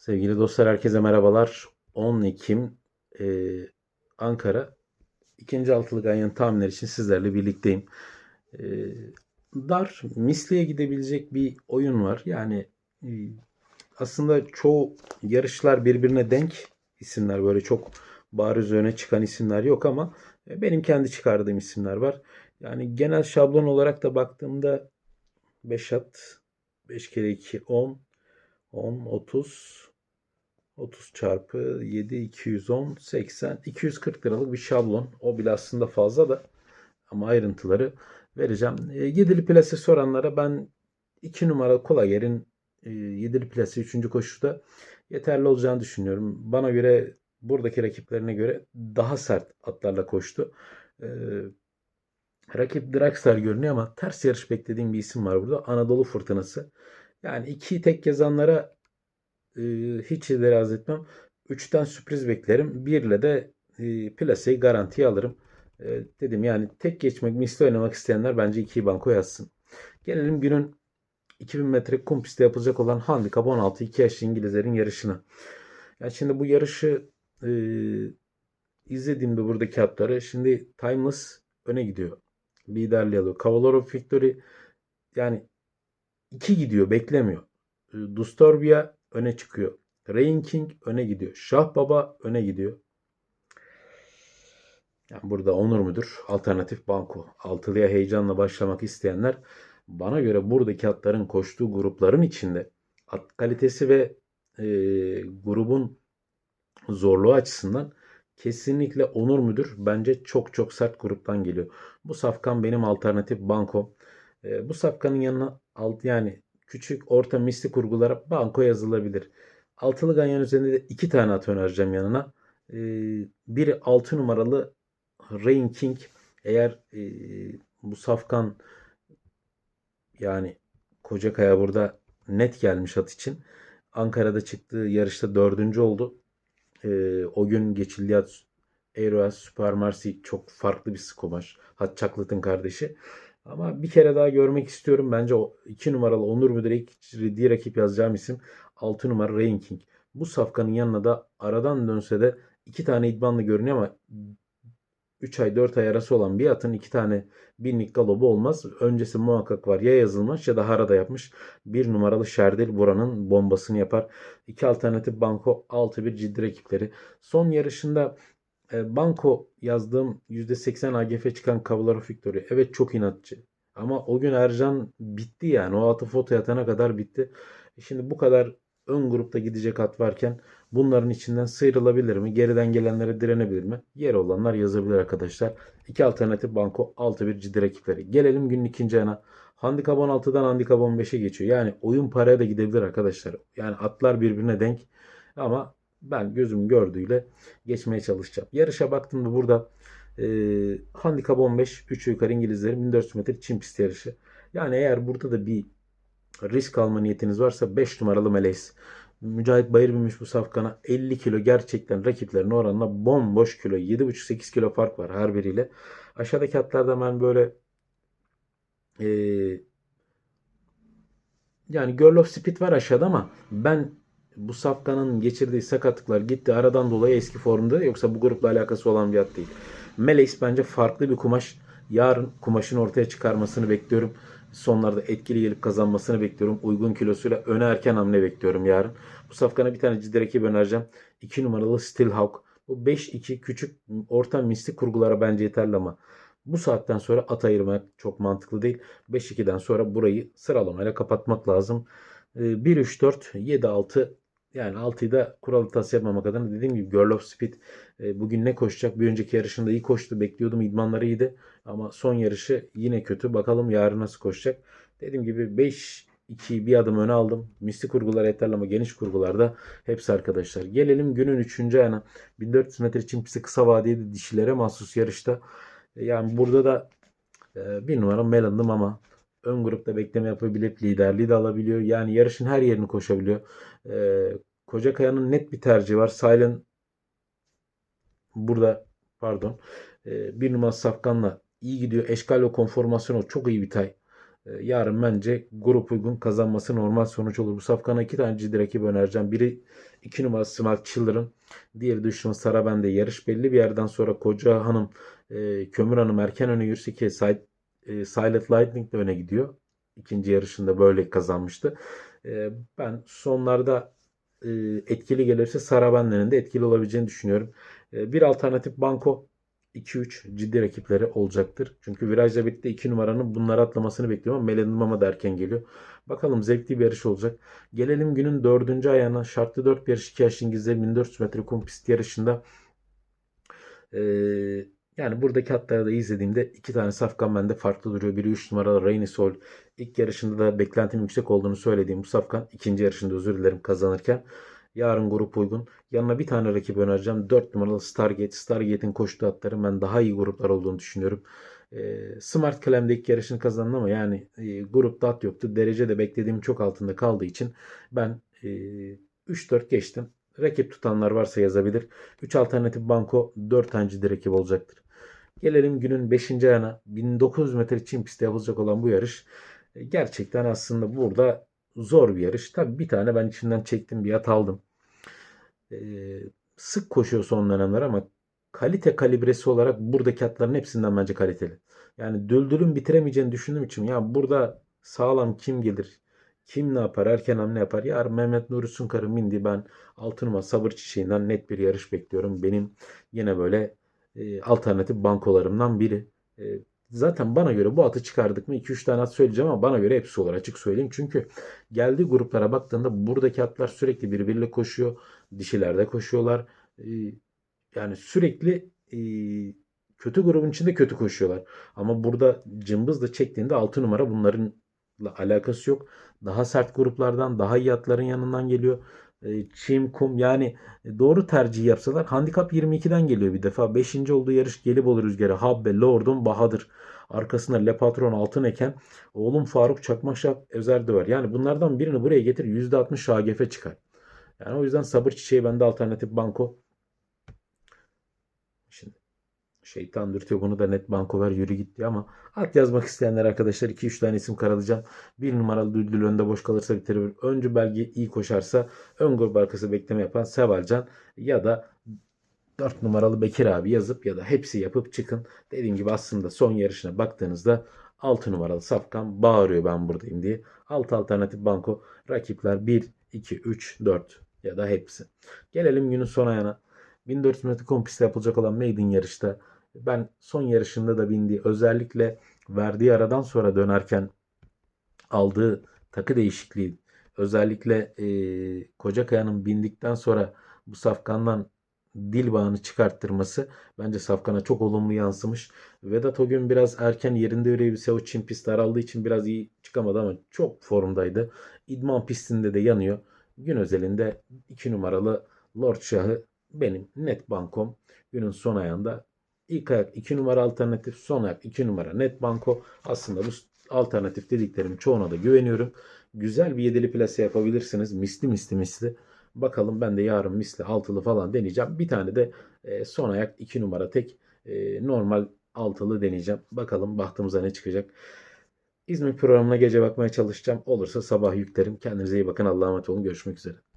Sevgili dostlar herkese merhabalar. 10 Ekim e, Ankara ikinci altılı ganyan tahminler için sizlerle birlikteyim. E, dar, misliye gidebilecek bir oyun var. Yani e, aslında çoğu yarışlar birbirine denk isimler böyle çok bariz öne çıkan isimler yok ama e, benim kendi çıkardığım isimler var. Yani genel şablon olarak da baktığımda 5 at 5 kere 2 10 10 30 30 çarpı 7 210 80 240 liralık bir şablon. O bile aslında fazla da ama ayrıntıları vereceğim. E, yedili plase soranlara ben 2 numara Kolager'in e, yedili plase 3. koşuda yeterli olacağını düşünüyorum. Bana göre buradaki rakiplerine göre daha sert atlarla koştu. E, rakip Draxler görünüyor ama ters yarış beklediğim bir isim var burada. Anadolu Fırtınası. Yani iki tek yazanlara e, hiç itiraz etmem. 3'ten sürpriz beklerim. 1 ile de e, plaseyi garantiye alırım. E, dedim yani tek geçmek, misli oynamak isteyenler bence 2'yi banko yazsın. Gelelim günün 2000 metre kum pistte yapılacak olan handikap 16 2 yaşlı İngilizlerin yarışına. Yani şimdi bu yarışı e, izlediğimde buradaki atları şimdi Timeless öne gidiyor. Liderliği alıyor. Cavalier of Victory yani 2 gidiyor beklemiyor. E, Dustorbia öne çıkıyor. Rain King öne gidiyor. Şah Baba öne gidiyor. Yani burada Onur Müdür, alternatif banko. Altılıya heyecanla başlamak isteyenler bana göre buradaki atların koştuğu grupların içinde at kalitesi ve e, grubun zorluğu açısından kesinlikle Onur Müdür bence çok çok sert gruptan geliyor. Bu safkan benim alternatif banko. E, bu safkanın yanına alt yani küçük orta misli kurgulara banko yazılabilir. Altılı ganyan üzerinde de iki tane at önereceğim yanına. E, biri 6 numaralı Rain King. Eğer e, bu safkan yani Kocakaya burada net gelmiş at için. Ankara'da çıktığı yarışta dördüncü oldu. E, o gün geçildiği at Aeroas Super Marcy çok farklı bir skomaş. Hat Çaklıt'ın kardeşi. Ama bir kere daha görmek istiyorum. Bence o 2 numaralı Onur Müdür'e ilk ciddi rakip yazacağım isim 6 numara Rain King. Bu safkanın yanına da aradan dönse de iki tane idmanlı görünüyor ama 3 ay 4 ay arası olan bir atın iki tane binlik galobu olmaz. Öncesi muhakkak var ya yazılmış ya da harada yapmış. Bir numaralı Şerdil buranın bombasını yapar. İki alternatif banko 6-1 ciddi rakipleri. Son yarışında banko yazdığım %80 AGF çıkan Cavalier Victory. Evet çok inatçı. Ama o gün Ercan bitti yani. O atı foto yatana kadar bitti. E şimdi bu kadar ön grupta gidecek at varken bunların içinden sıyrılabilir mi? Geriden gelenlere direnebilir mi? Yer olanlar yazabilir arkadaşlar. İki alternatif banko 6-1 ciddi rakipleri. Gelelim günün ikinci yana. Handikap 16'dan handikap 15'e geçiyor. Yani oyun paraya da gidebilir arkadaşlar. Yani atlar birbirine denk. Ama ben gözüm gördüğüyle geçmeye çalışacağım. Yarışa baktığımda burada e, handikap 15 3 yukarı İngilizlerin 1400 metre çim pist yarışı. Yani eğer burada da bir risk alma niyetiniz varsa 5 numaralı Meleis. Mücahit Bayır binmiş bu safkana 50 kilo gerçekten rakiplerine oranla bomboş kilo 7,5-8 kilo fark var her biriyle. Aşağıdaki hatlarda ben böyle e, yani Girl of Speed var aşağıda ama ben bu safkanın geçirdiği sakatlıklar gitti aradan dolayı eski formda yoksa bu grupla alakası olan bir at değil. Meleis bence farklı bir kumaş. Yarın kumaşın ortaya çıkarmasını bekliyorum. Sonlarda etkili gelip kazanmasını bekliyorum. Uygun kilosuyla öne erken hamle bekliyorum yarın. Bu safkana bir tane ciddi rakip önereceğim. 2 numaralı Stillhawk. Bu 5-2 küçük orta misli kurgulara bence yeterli ama bu saatten sonra at ayırmak çok mantıklı değil. 5-2'den sonra burayı sıralamayla kapatmak lazım. 1-3-4, 7-6 yani 6'yı da kural hatası yapmamak adına dediğim gibi Girl of Speed e, bugün ne koşacak? Bir önceki yarışında iyi koştu. Bekliyordum idmanları iyiydi. Ama son yarışı yine kötü. Bakalım yarın nasıl koşacak. Dediğim gibi 5 2 bir adım öne aldım. Misli kurgular yeterli ama geniş kurgularda hepsi arkadaşlar. Gelelim günün 3. ayına. 1400 metre için pisti kısa vadeli dişilere mahsus yarışta. E, yani burada da e, bir numara Melon'dım ama ön grupta bekleme yapabilip liderliği de alabiliyor. Yani yarışın her yerini koşabiliyor. Ee, Kocakaya'nın net bir tercihi var. Silent burada pardon e, bir numara Safkan'la iyi gidiyor. Eşkal ve konformasyonu çok iyi bir tay. E, yarın bence grup uygun kazanması normal sonuç olur. Bu safkana iki tane ciddi rakip önereceğim. Biri 2 numara Smart Children. Diğeri düşman Sarabende. Yarış belli bir yerden sonra Koca Hanım, e, Kömür Hanım erken öne yürüse ki Sil- e, Silent Lightning de öne gidiyor. İkinci yarışında böyle kazanmıştı. E, ben sonlarda e, etkili gelirse Sarabende'nin de etkili olabileceğini düşünüyorum. E, bir alternatif Banko 2-3 ciddi rakipleri olacaktır. Çünkü virajla birlikte 2 numaranın bunları atlamasını bekliyorum ama Melanin Mama da erken geliyor. Bakalım zevkli bir yarış olacak. Gelelim günün dördüncü ayağına. Şartlı 4 yarış 2 yaş İngilizler 1400 metre kum pist yarışında. Ee, yani buradaki hatları da izlediğimde iki tane safkan bende farklı duruyor. Biri 3 numaralı Rainy Sol. İlk yarışında da beklentim yüksek olduğunu söylediğim bu safkan. ikinci yarışında özür dilerim kazanırken. Yarın grup uygun. Yanına bir tane rakip önereceğim. 4 numaralı Stargate. Stargate'in koştuğu atların ben daha iyi gruplar olduğunu düşünüyorum. E, Smart Calem'de ilk yarışını kazandı ama yani e, grupta at yoktu. Derece de beklediğim çok altında kaldığı için ben e, 3-4 geçtim. Rakip tutanlar varsa yazabilir. 3 alternatif banko 4 tane ciddi rakip olacaktır. Gelelim günün 5. ayağına. 1900 metre çim pistte yapılacak olan bu yarış. E, gerçekten aslında burada zor bir yarış. Tabii bir tane ben içinden çektim bir at aldım. E, sık koşuyor son dönemler ama kalite kalibresi olarak buradaki atların hepsinden bence kaliteli. Yani düldülün bitiremeyeceğini düşündüğüm için ya burada sağlam kim gelir? Kim ne yapar? Erken hamle yapar? Yarın Mehmet Nuri Sunkar'ı mindi ben altı numara sabır çiçeğinden net bir yarış bekliyorum. Benim yine böyle e, alternatif bankolarımdan biri. E, zaten bana göre bu atı çıkardık mı 2-3 tane at söyleyeceğim ama bana göre hepsi olur açık söyleyeyim. Çünkü geldiği gruplara baktığında buradaki atlar sürekli birbiriyle koşuyor. Dişilerde koşuyorlar. E, yani sürekli e, kötü grubun içinde kötü koşuyorlar. Ama burada cımbızla çektiğinde 6 numara bunların alakası yok. Daha sert gruplardan, daha iyi atların yanından geliyor. E, çim, kum yani doğru tercih yapsalar handikap 22'den geliyor bir defa. 5. olduğu yarış Gelibolu Rüzgarı, Habbe, Lord'un Bahadır. Arkasında Le Patron Altın Eken, oğlum Faruk Çakmaşap Özer'de var. Yani bunlardan birini buraya getir %60 AGF çıkar. Yani o yüzden sabır çiçeği bende alternatif banko. Şimdi şeytan dürtüyor bunu da net banko ver yürü gitti ama at yazmak isteyenler arkadaşlar 2-3 tane isim karalayacağım. Bir numaralı Düldül önde boş kalırsa bitirir. Öncü belge iyi koşarsa ön grup arkası bekleme yapan Sevalcan ya da 4 numaralı Bekir abi yazıp ya da hepsi yapıp çıkın. Dediğim gibi aslında son yarışına baktığınızda 6 numaralı Safkan bağırıyor ben buradayım diye. 6 alternatif banko rakipler 1, 2, 3, 4 ya da hepsi. Gelelim günün son ayağına. 1400 metre kum pistte yapılacak olan maiden yarışta ben son yarışında da bindiği özellikle verdiği aradan sonra dönerken aldığı takı değişikliği özellikle e, Kocakaya'nın bindikten sonra bu safkandan dil bağını çıkarttırması bence Safkan'a çok olumlu yansımış. Vedat o gün biraz erken yerinde yürüyebilse o Çin pist daraldığı için biraz iyi çıkamadı ama çok formdaydı. İdman pistinde de yanıyor. Gün özelinde 2 numaralı Lord Şah'ı benim net bankom günün son ayağında ilk ayak 2 numara alternatif son ayak 2 numara net banko aslında bu alternatif dediklerim çoğuna da güveniyorum. Güzel bir yedili plase yapabilirsiniz. Misli misli misli. Bakalım ben de yarın misli altılı falan deneyeceğim. Bir tane de e, son ayak 2 numara tek e, normal altılı deneyeceğim. Bakalım bahtımıza ne çıkacak. İzmir programına gece bakmaya çalışacağım. Olursa sabah yüklerim. Kendinize iyi bakın. Allah'a emanet olun. Görüşmek üzere.